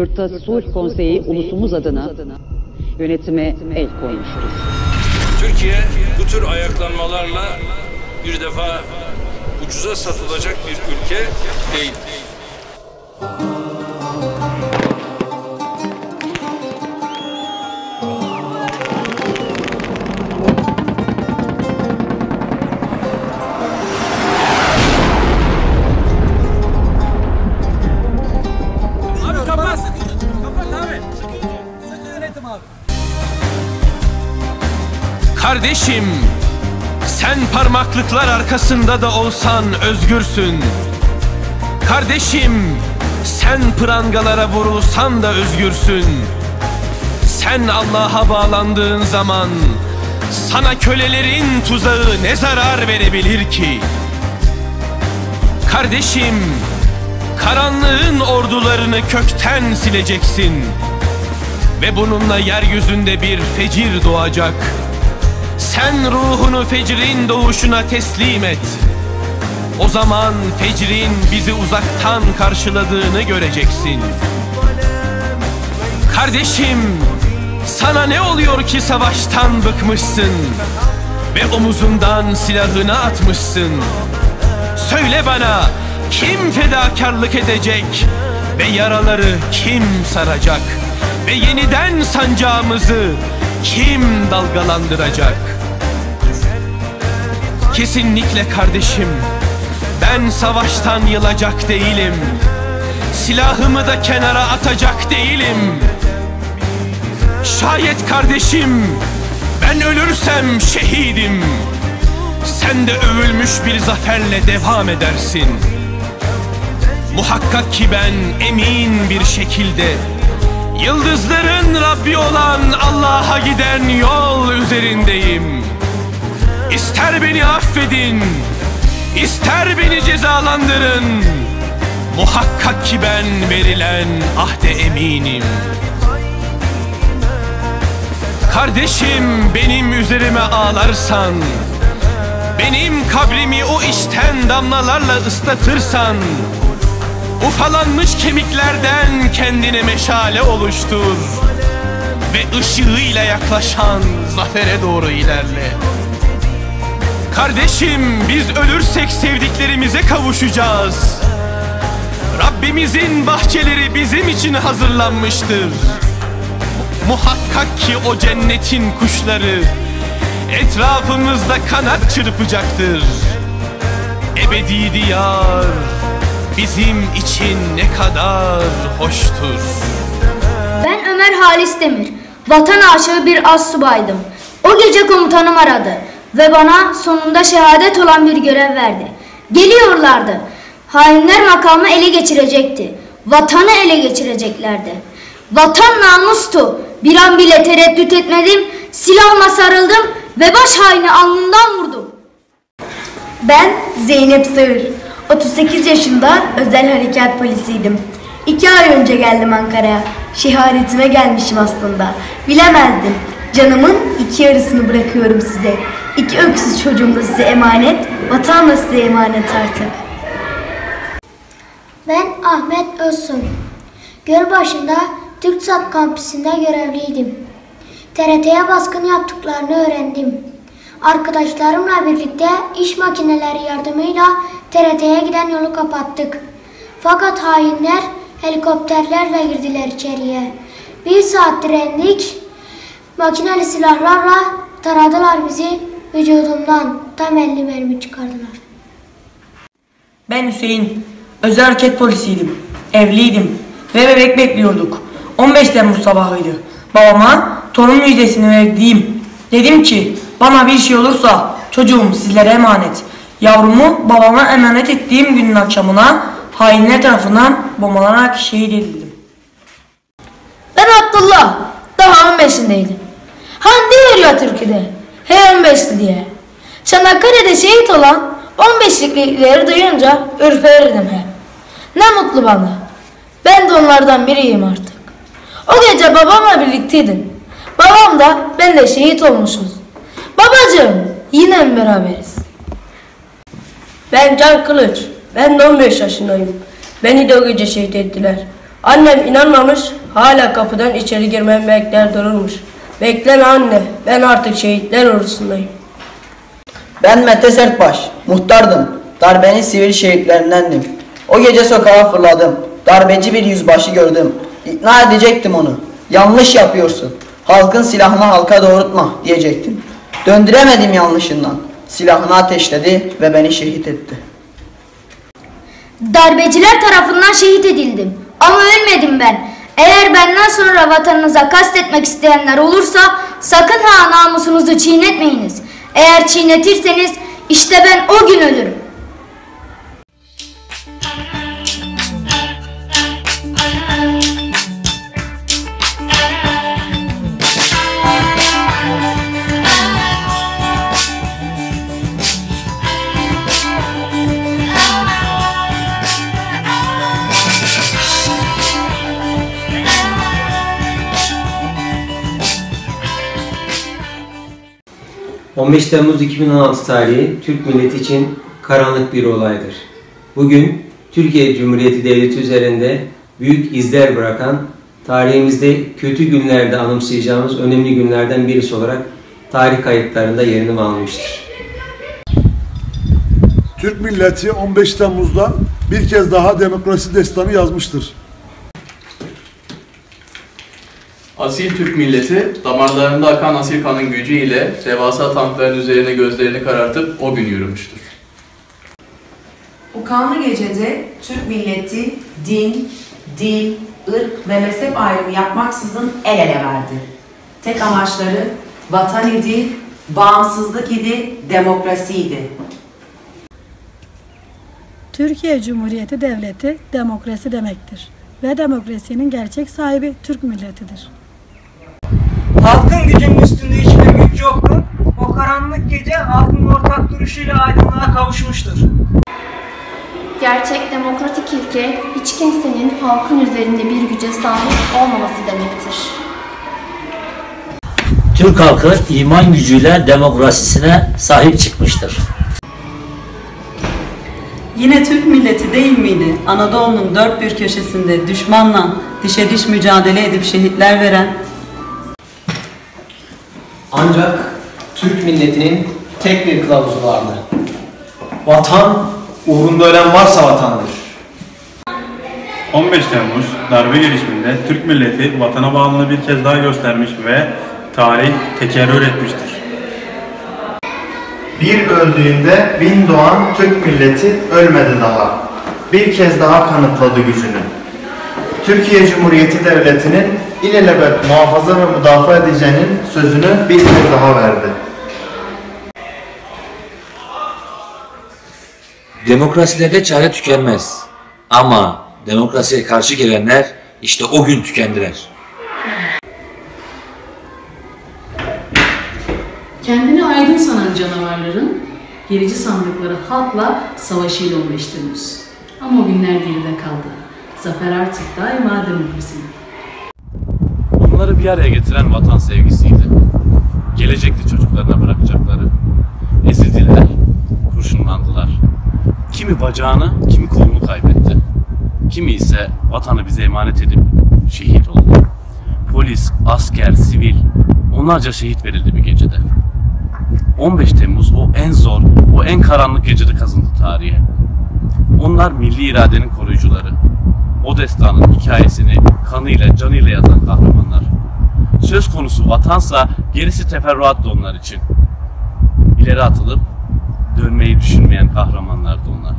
Yurtta Sulh Konseyi ulusumuz adına yönetime el koymuştur. Türkiye bu tür ayaklanmalarla bir defa ucuza satılacak bir ülke değil. Kardeşim, sen parmaklıklar arkasında da olsan özgürsün. Kardeşim, sen prangalara vurulsan da özgürsün. Sen Allah'a bağlandığın zaman sana kölelerin tuzağı ne zarar verebilir ki? Kardeşim, karanlığın ordularını kökten sileceksin. Ve bununla yeryüzünde bir fecir doğacak. Sen ruhunu fecrin doğuşuna teslim et. O zaman fecrin bizi uzaktan karşıladığını göreceksin. Kardeşim, sana ne oluyor ki savaştan bıkmışsın ve omuzundan silahını atmışsın? Söyle bana, kim fedakarlık edecek ve yaraları kim saracak ve yeniden sancağımızı kim dalgalandıracak? Kesinlikle kardeşim, ben savaştan yılacak değilim. Silahımı da kenara atacak değilim. Şayet kardeşim, ben ölürsem şehidim. Sen de övülmüş bir zaferle devam edersin. Muhakkak ki ben emin bir şekilde Yıldızların Rabbi olan Allah'a giden yol üzerindeyim. İster beni affedin, ister beni cezalandırın. Muhakkak ki ben verilen ahde eminim. Kardeşim benim üzerime ağlarsan, benim kabrimi o işten damlalarla ıslatırsan, Ufalanmış kemiklerden kendine meşale oluştur Ve ışığıyla yaklaşan zafere doğru ilerle Kardeşim biz ölürsek sevdiklerimize kavuşacağız Rabbimizin bahçeleri bizim için hazırlanmıştır Muhakkak ki o cennetin kuşları Etrafımızda kanat çırpacaktır Ebedi diyar bizim için ne kadar hoştur. Ben Ömer Halis Demir. Vatan aşığı bir az subaydım. O gece komutanım aradı ve bana sonunda şehadet olan bir görev verdi. Geliyorlardı. Hainler makamı ele geçirecekti. Vatanı ele geçireceklerdi. Vatan namustu. Bir an bile tereddüt etmedim. Silahıma sarıldım ve baş haini alnından vurdum. Ben Zeynep Sığır. 38 yaşında özel harekat polisiydim. İki ay önce geldim Ankara'ya. Şeharetime gelmişim aslında. Bilemezdim. Canımın iki yarısını bırakıyorum size. İki öksüz çocuğum da size emanet, vatan da size emanet artık. Ben Ahmet Özsoy. Gölbaşı'nda TürkSat kampüsünde görevliydim. TRT'ye baskın yaptıklarını öğrendim. Arkadaşlarımla birlikte iş makineleri yardımıyla TRT'ye giden yolu kapattık. Fakat hainler helikopterlerle girdiler içeriye. Bir saat direndik. Makineli silahlarla taradılar bizi. Vücudumdan tam 50 mermi çıkardılar. Ben Hüseyin. Özel hareket polisiydim. Evliydim. Ve bebek bekliyorduk. 15 Temmuz sabahıydı. Babama torun müjdesini verdiğim. Dedim ki bana bir şey olursa çocuğum sizlere emanet. Yavrumu babama emanet ettiğim günün akşamına hainler tarafından bombalanak şehit edildim. Ben Abdullah. Daha 15'indeydim. Hande veriyor Türkiye'de. He 15'li diye. Çanakkale'de şehit olan 15'likleri duyunca ürperirdim hep. Ne mutlu bana. Ben de onlardan biriyim artık. O gece babamla birlikteydim. Babam da ben de şehit olmuşuz. Babacığım yine mi beraberiz? Ben Can Kılıç. Ben de 15 yaşındayım. Beni de o gece şehit ettiler. Annem inanmamış, hala kapıdan içeri girmemi bekler dururmuş. Bekleme anne, ben artık şehitler ordusundayım. Ben Mete Sertbaş, muhtardım. Darbenin sivil şehitlerindendim. O gece sokağa fırladım. Darbeci bir yüzbaşı gördüm. İkna edecektim onu. Yanlış yapıyorsun. Halkın silahını halka doğrultma diyecektim. Döndüremedim yanlışından. Silahını ateşledi ve beni şehit etti. Darbeciler tarafından şehit edildim. Ama ölmedim ben. Eğer benden sonra vatanınıza kastetmek isteyenler olursa sakın ha namusunuzu çiğnetmeyiniz. Eğer çiğnetirseniz işte ben o gün ölürüm. 15 Temmuz 2016 tarihi Türk milleti için karanlık bir olaydır. Bugün Türkiye Cumhuriyeti Devleti üzerinde büyük izler bırakan, tarihimizde kötü günlerde anımsayacağımız önemli günlerden birisi olarak tarih kayıtlarında yerini almıştır. Türk milleti 15 Temmuz'da bir kez daha demokrasi destanı yazmıştır. Asil Türk milleti damarlarında akan asil kanın gücüyle devasa tankların üzerine gözlerini karartıp o gün yürümüştür. O kanlı gecede Türk milleti din, dil, ırk ve mezhep ayrımı yapmaksızın el ele verdi. Tek amaçları vatan idi, bağımsızlık idi, demokrasiydi. Türkiye Cumhuriyeti Devleti demokrasi demektir ve demokrasinin gerçek sahibi Türk milletidir. Halkın gücünün üstünde hiçbir güç yoktur. O karanlık gece halkın ortak duruşuyla aydınlığa kavuşmuştur. Gerçek demokratik ilke hiç kimsenin halkın üzerinde bir güce sahip olmaması demektir. Türk halkı iman gücüyle demokrasisine sahip çıkmıştır. Yine Türk milleti değil miydi Anadolu'nun dört bir köşesinde düşmanla dişe diş mücadele edip şehitler veren? Ancak Türk milletinin tek bir kılavuzu vardı. Vatan, uğrunda ölen varsa vatandır. 15 Temmuz darbe gelişiminde Türk milleti vatana bağlılığını bir kez daha göstermiş ve tarih tekerrür etmiştir. Bir öldüğünde bin doğan Türk milleti ölmedi daha. Bir kez daha kanıtladı gücünü. Türkiye Cumhuriyeti Devleti'nin ilelebet muhafaza ve müdafaa edeceğinin sözünü bir kez daha verdi. Demokrasilerde çare tükenmez. Ama demokrasiye karşı gelenler işte o gün tükendiler. Kendini aydın sanan canavarların gerici sandıkları halkla savaşıyla 15 Temmuz. Ama o günler geride kaldı. Zafer artık daima demokrasinin. Onları bir araya getiren vatan sevgisiydi. Gelecekti çocuklarına bırakacakları. Ezildiler, kurşunlandılar. Kimi bacağını, kimi kolunu kaybetti. Kimi ise vatanı bize emanet edip şehit oldu. Polis, asker, sivil onlarca şehit verildi bir gecede. 15 Temmuz o en zor, o en karanlık gecede kazındı tarihe. Onlar milli iradenin koruyucuları. O destanın hikayesini kanıyla, canıyla yazan kahramanlar. Söz konusu vatansa gerisi teferruattı onlar için. İleri atılıp dönmeyi düşünmeyen kahramanlardı onlar.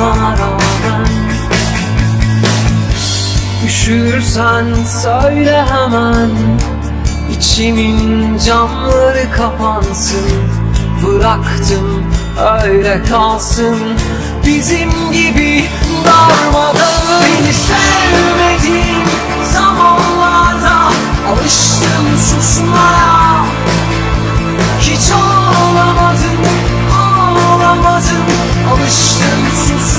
donarorum Üşürsen söyle hemen İçimin camları kapansın. Bıraktım öyle kalsın. Bizim gibi darmadağın Beni sevmediğim zamanlarda Alıştım susmaya. Hiç ağlamadım, ağlamadım. Alıştım susmaya.